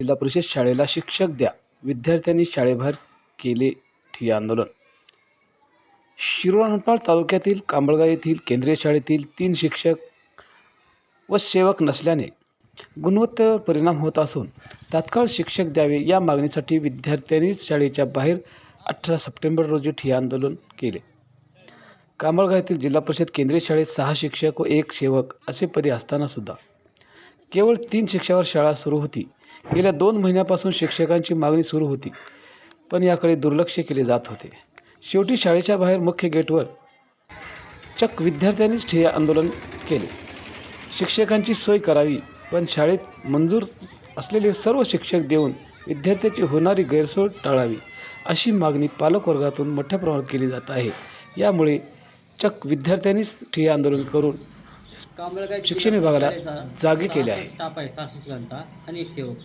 जिल्हा परिषद शाळेला शिक्षक द्या. विद्यार्थ्यांनी शाळेबाहेर केले ठिय्या आंदोलन. शिरोळपाळ तालुक्यातील कांबळगाव येथील केंद्रीय शाळेतील तीन शिक्षक व सेवक नसल्याने गुणवत्तेवर परिणाम होत असून तात्काळ शिक्षक द्यावे या मागणीसाठी विद्यार्थ्यांनी शाळेच्या बाहेर अठरा सप्टेंबर रोजी ठिय्या आंदोलन केले. कांबळगाव येथील जिल्हा परिषद केंद्रीय शाळेत सहा शिक्षक व एक सेवक असे पदे असतानासुद्धा केवळ तीन शिक्षकावर शाळा सुरू होती. गेल्या दोन महिन्यापासून शिक्षकांची मागणी सुरू होती पण याकडे दुर्लक्ष केले जात होते. शेवटी शाळेच्या बाहेर मुख्य गेटवर चक विद्यार्थ्यांनीच ठिय्या आंदोलन केले. शिक्षकांची सोय करावी पण शाळेत मंजूर असलेले सर्व शिक्षक देऊन विद्यार्थ्याची होणारी गैरसोय टाळावी. अशी मागणी पालकवर्गातून मोठ्या प्रमाणात केली जात आहे. यामुळे चक्क विद्यार्थ्यांनीच ठिय्या आंदोलन करून शिक्षण विभागाला जागे केले आहे. स्टाफ आहे सहा शिक्षकांचा आणि एक सेवक.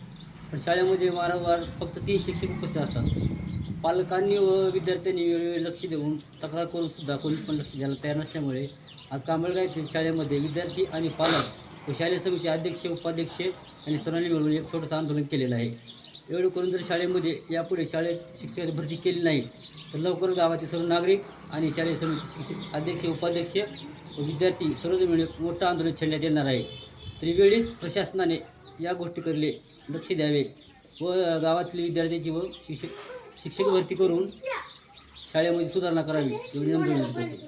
पण शाळेमध्ये वारंवार फक्त तीन शिक्षक उपस्थित असतात पालकांनी व विद्यार्थ्यांनी वेळोवेळी लक्ष देऊन तक्रार करून सुद्धा कोणी पण लक्ष द्यायला तयार नसल्यामुळे आज कांबळगाव येथील शाळेमध्ये विद्यार्थी आणि पालक व शालेय समितीचे अध्यक्ष उपाध्यक्ष आणि सर्वांनी मिळून एक छोटंसं आंदोलन केलेलं आहे. एवढं करून जर शाळेमध्ये यापुढे शाळेत शिक्षकाची भरती केली नाही तर लवकर गावातील सर्व नागरिक आणि शालेय समिती शिक्षक अध्यक्ष उपाध्यक्ष व विद्यार्थी सर्वजण मिळून मोठं आंदोलन छेडण्यात येणार आहे. तरी वेळीच प्रशासनाने या गोष्टीकडले लक्ष द्यावे व गावातील विद्यार्थ्यांची व शिक्षक शिक्षक भरती करून शाळेमध्ये सुधारणा करावी एवढी नम्र विनंती